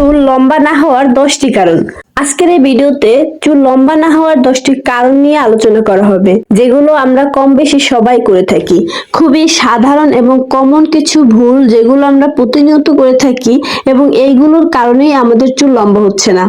চুল লম্বা না হওয়ার দশটি কারণ। আজকের এই ভিডিওতে চুল লম্বা না হওয়ার দশটি কারণ নিয়ে আলোচনা করা হবে, যেগুলো আমরা কম বেশি সবাই করে থাকি। খুবই সাধারণ এবং কমন কিছু ভুল যেগুলো আমরা প্রতিনিয়ত করে থাকি এবং এইগুলোর কারণেই আমাদের চুল লম্বা হচ্ছে না।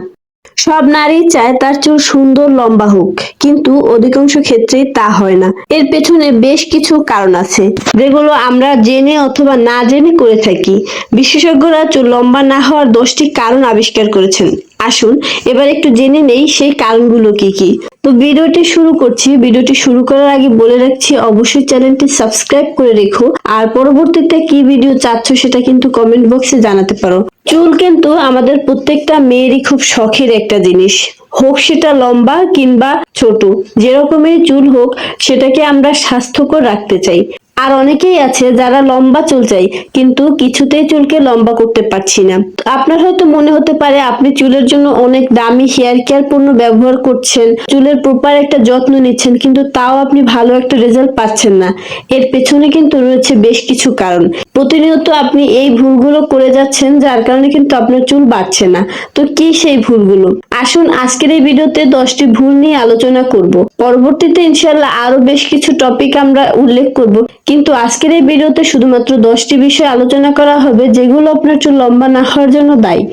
সব নারী চায় তার চুল সুন্দর, লম্বা হোক, কিন্তু অধিকাংশ ক্ষেত্রেই তা হয় না। এর পেছনে বেশ কিছু কারণ আছে। যেগুলো আমরা জেনে অথবা না জেনে করে থাকি। বিশেষজ্ঞরা চুল লম্বা না হওয়ার দশটি কারণ আবিষ্কার করেছেন। আসুন, এবার একটু জেনে নেই সেই কারণগুলো কি কি। তো ভিডিওটি শুরু করছি। ভিডিওটি শুরু করার আগে বলে রাখছি, অবশ্যই চ্যানেলটি সাবস্ক্রাইব করে রেখো। আর পরবর্তীতে কি ভিডিও চাচ্ছ সেটা কিন্তু কমেন্ট বক্সে জানাতে পারো। চুল কিন্তু আমাদের প্রত্যেকটা মেয়েরই খুব শখের একটা জিনিস। হোক সেটা লম্বা কিংবা ছোট, যেরকমের চুল হোক, সেটাকে আমরা স্বাস্থ্যকর রাখতে চাই। আর অনেকেই আছে যারা লম্বা চুল চাই কিন্তু কিছুতেই চুলকে লম্বা করতে পারছি না। আপনার হয়তো মনে হতে পারে আপনি চুলের জন্য অনেক দামি হেয়ার কেয়ার পণ্য ব্যবহার করছেন, চুলের প্রপার একটা যত্ন নিচ্ছেন, কিন্তু তাও আপনি ভালো একটা রেজাল্ট পাচ্ছেন না। এর পেছনে কিন্তু রয়েছে বেশ কিছু কারণ। প্রতিনিয়ত আপনি এই ভুলগুলো করে যাচ্ছেন, যার কারণে কিন্তু আপনার চুল বাড়ছে না। তো কি সেই ভুলগুলো? আসুন, আজকের এই ভিডিওতে দশটি ভুল নিয়ে আলোচনা করব। পরবর্তীতে ইনশাল্লাহ আরও বেশ কিছু টপিক আমরা উল্লেখ করব। কিন্তু আজকের এই ভিডিওতে শুধুমাত্র দশটি বিষয় আলোচনা করা হবে, যেগুলো আপনার চুল লম্বা না হওয়ার জন্য দায়ী।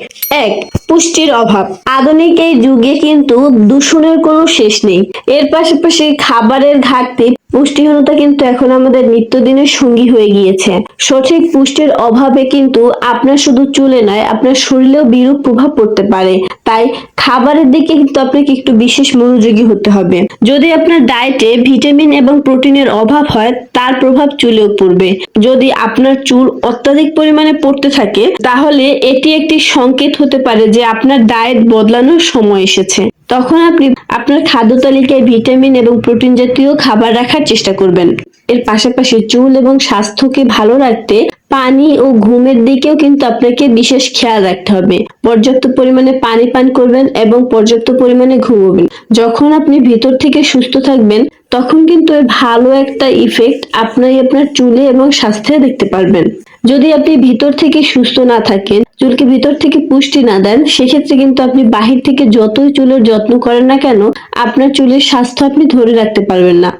এক, পুষ্টির অভাব। আধুনিক এই যুগে কিন্তু দূষণের কোনো শেষ নেই। এর পাশাপাশি খাবারের ঘাটতি পুষ্টিহীনতা কিন্তু এখন আমাদের নিত্যদিনের সঙ্গী হয়ে গিয়েছে। সঠিক পুষ্টির অভাবে কিন্তু আপনার শুধু চুলে নয়, আপনার শরীরেও বিরূপ প্রভাব পড়তে পারে। তাই খাবারের দিকে কিন্তু আপনাকে একটু বিশেষ মনোযোগী হতে হবে। যদি আপনার ডায়েটে ভিটামিন এবং প্রোটিনের অভাব হয়, তার প্রভাব চুলেও পড়বে। যদি আপনার চুল অত্যাধিক পরিমাণে পড়তে থাকে, তাহলে এটি একটি সংকেত হতে পারে যে আপনার ডায়েট বদলানোর সময় এসেছে। তখন আপনি আপনার খাদ্য তালিকায় ভিটামিন এবং প্রোটিন জাতীয় খাবার রাখার চেষ্টা করবেন। এর পাশাপাশি চুল এবং স্বাস্থ্যকে ভালো রাখতে পানি ও ঘুমের দিকেও কিন্তু আপনাকে বিশেষ খেয়াল রাখতে হবে। পর্যাপ্ত পরিমাণে পানি পান করবেন এবং পর্যাপ্ত পরিমাণে ঘুমোবেন। যখন আপনি ভিতর থেকে সুস্থ থাকবেন তখন কিন্তু এর ভালো একটা ইফেক্ট আপনি আপনার চুলে এবং স্বাস্থ্যে দেখতে পারবেন। যদি আপনি ভিতর থেকে সুস্থ না থাকেন, চুলকে ভিতর থেকে পুষ্টি না দেন, সেক্ষেত্রে কিন্তু আপনি বাহির থেকে যতই চুলের যত্ন করেন না কেন, আপনার চুলের স্বাস্থ্য আপনি ধরে রাখতে পারবেন না।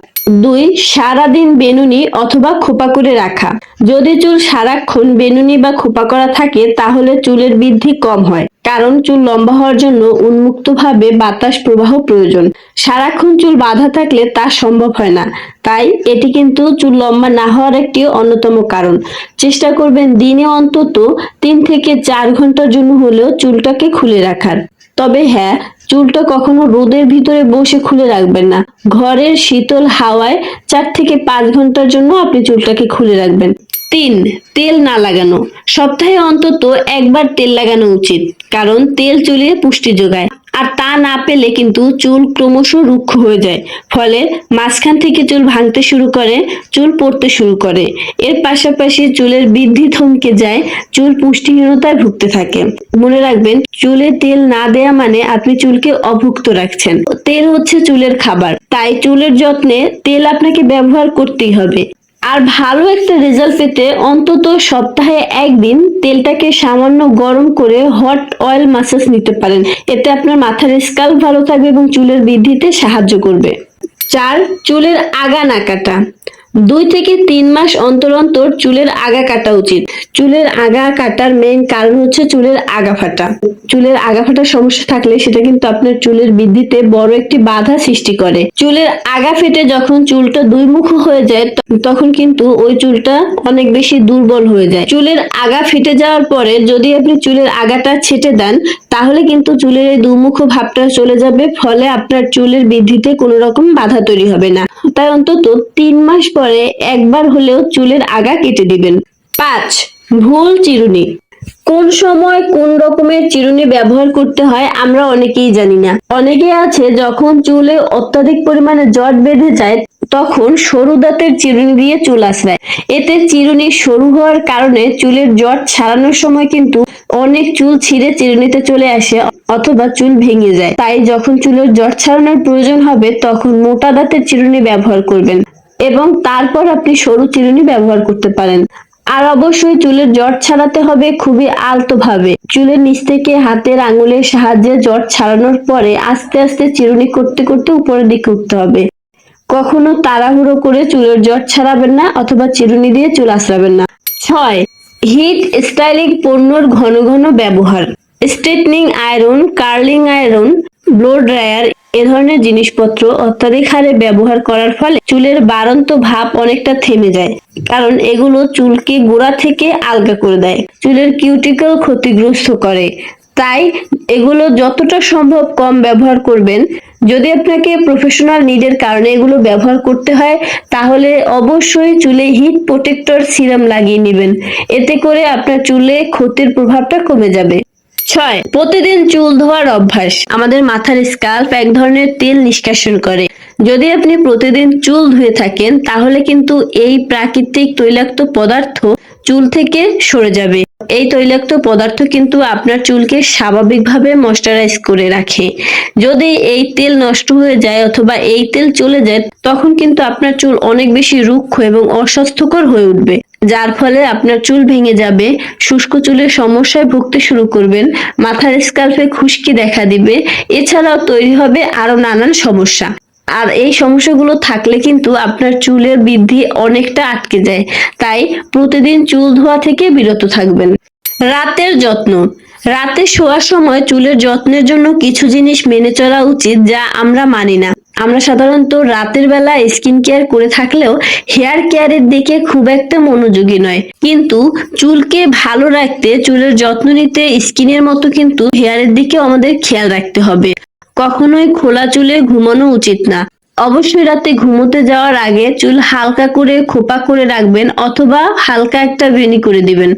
দুই, সারাদিন বেনুনি অথবা খোপা করে রাখা। যদি চুল সারাক্ষণ বেনুনি বা খোপা করা থাকে, তাহলে চুলের বৃদ্ধি কম হয়, কারণ চুল লম্বা হওয়ার জন্য উন্মুক্তভাবে বাতাস প্রবাহ প্রয়োজন। সারাক্ষণ চুল বাঁধা থাকলে তা সম্ভব হয় না, তাই এটি কিন্তু চুল লম্বা না হওয়ার একটি অন্যতম কারণ। চেষ্টা করবেন দিনে অন্তত তিন থেকে চার ঘণ্টার জন্য হলেও চুলটাকে খুলে রাখার। তবে হ্যাঁ চুলটা কখনো রোদের ভিতরে বসে খুলে রাখবেন না। ঘরের শীতল হাওয়ায় চার থেকে পাঁচ ঘণ্টার জন্য আপনি চুলটাকে খুলে রাখবেন। তিন, তেল না লাগানো। সপ্তাহে অন্তত একবার তেল লাগানো উচিত, কারণ তেল চুলে পুষ্টি যোগায়। আর তা না পেলে কিন্তু চুল ক্রমশ রুক্ষ হয়ে যায়। ফলে মাঝখান থেকে চুল ভাঙতে শুরু করে, চুল পড়তে শুরু করে। এর পাশাপাশি চুলের বৃদ্ধি থমকে যায়, চুল পুষ্টিহীনতায় ভুগতে থাকে। মনে রাখবেন, চুলে তেল না দেয়া মানে আপনি চুলকে অভুক্ত রাখছেন। তেল হচ্ছে চুলের খাবার। তাই চুলের যত্নে তেল আপনাকে ব্যবহার করতেই হবে। আর ভালো একটা রেজাল্ট পেতে অন্তত সপ্তাহে একদিন তেলটাকে সামান্য গরম করে হট অয়েল মাসাজ নিতে পারেন। এতে আপনার মাথার স্কাল ভালো থাকবে এবং চুলের বৃদ্ধিতে সাহায্য করবে। চার, চুলের আগা না কাটা। দুই থেকে তিন মাস অন্তর অন্তর চুলের আগা কাটা উচিত। চুলের আগা কাটার মেইন কারণ হচ্ছে চুলের আগা ফাটা। চুলের আগা ফাটার সমস্যা থাকলে সেটা কিন্তু আপনার চুলের বৃদ্ধিতে বড় একটি বাধা সৃষ্টি করে। চুলের আগা ফেটে যখন চুলটা দুই মুখ হয়ে যায় তখন কিন্তু ওই চুলটা অনেক বেশি দুর্বল হয়ে যায়। চুলের আগা ফেটে যাওয়ার পরে যদি আপনি চুলের আগাটা ছেটে দেন তাহলে কিন্তু চুলের এই দুমুখ ভাবটা চলে যাবে, ফলে আপনার চুলের বৃদ্ধিতে কোনো রকম বাধা তৈরি হবে না। তাই অন্তত তিন মাস পরে একবার হলেও চুলের আগা কেটে দিবেন। পাঁচ, ভুল চিরুনি। কোন সময় কোন রকমের চিরুনি ব্যবহার করতে হয় আমরা অনেকেই জানি না। অনেকে আছে যখন চুলে অত্যাধিক পরিমাণে জট বেঁধে যায় তখন সরু দাঁতের চিরুনি দিয়ে চুল আশ্রায় এতে চিরুনি সরু হওয়ার কারণে চুলের জট ছাড়ানোর সময় কিন্তু অনেক চুল ছিঁড়ে চিরুনিতে চলে আসে অথবা চুল ভেঙে যায়। তাই যখন চুলের জট ছাড়ানোর প্রয়োজন হবে, তখন মোটা দাঁতের চিরুনি ব্যবহার করবেন এবং তারপর আপনি সরু চিরুনি ব্যবহার করতে পারেন। আর অবশ্যই চুলের জট ছাড়াতে হবে খুবই আলতো ভাবে চুলের নিচ থেকে হাতের আঙুলের সাহায্যে জট ছাড়ানোর পরে আস্তে আস্তে চিরুনি করতে করতে উপরের দিকে উঠতে হবে। কখনো তাড়াহুড়ো করে চুলের জট ছাড়াবেন না অথবা চিরুনি দিয়ে চুল আঁচড়াবেন না। ছয়, হিট স্টাইলিং পণ্যর ঘন ঘন ব্যবহার। Straightening iron, curling iron blow dryer, এ ধরনের জিনিসপত্র অত্যাধিক হারে ব্যবহার করার ফলে চুলের বাড়ন্ত ভাব অনেকটা থেমে যায়, কারণ এগুলো চুলকে গোড়া থেকে আলগা করে দেয়। চুলের কিউটিকল ক্ষতিগ্রস্ত করে। তাই এগুলো যতটা সম্ভব কম ব্যবহার করবেন। যদি আপনাকে প্রফেশনাল নিডের কারণে এগুলো ব্যবহার করতে হয়, তাহলে অবশ্যই চুলে হিট প্রোটেক্টর সিরাম লাগিয়ে নেবেন। এতে করে আপনার চুলে ক্ষতির প্রভাবটা কমে যাবে। ছয়, প্রতিদিন চুল ধোয়ার অভ্যাস। আমাদের মাথার স্কাল্প এক ধরনের তেল নিষ্কাশন করে। যদি আপনি প্রতিদিন চুল ধুয়ে থাকেন, তাহলে কিন্তু এই প্রাকৃতিক তৈলাক্ত পদার্থ চুল থেকে সরে যাবে। এই তৈলাক্ত পদার্থ কিন্তু আপনার চুলকে স্বাভাবিকভাবে ময়শ্চারাইজ করে রাখে। যদি এই তেল নষ্ট হয়ে যায় অথবা এই তেল চলে যায়, তখন কিন্তু আপনার চুল অনেক বেশি রুক্ষ এবং অস্বাস্থ্যকর হয়ে উঠবে। যার ফলে আপনার চুল ভেঙে যাবে, শুষ্ক চুলের সমস্যায় ভুগতে শুরু করবেন, মাথার স্কাল্পে খুশকি দেখা দিবে, এছাড়াও তৈরি হবে আরও নানান সমস্যা। আর এই সমস্যাগুলো থাকলে কিন্তু আপনার চুলের বৃদ্ধি অনেকটা আটকে যায়। তাই প্রতিদিন চুল ধোয়া থেকে বিরত থাকবেন। রাতের যত্ন। রাতে শোয়ার সময় চুলের যত্নের জন্য কিছু জিনিস মেনে চলা উচিত যা আমরা মানি না। আমরা সাধারণত রাতের বেলা স্কিন কেয়ার করে থাকলেও হেয়ার কেয়ারের দিকে খুব একটা মনোযোগী নয়। কিন্তু চুলকে ভালো রাখতে, চুলের যত্ন নিতে, স্কিনের মতো কিন্তু হেয়ারের দিকেও আমাদের খেয়াল রাখতে হবে। কখনোই খোলা চুলে ঘুমানো উচিত না। অবশ্যই রাতে ঘুমোতে যাওয়ার আগে চুল হালকা করে খোপা করে রাখবেন অথবা হালকা একটা বেনি করে দিবেন।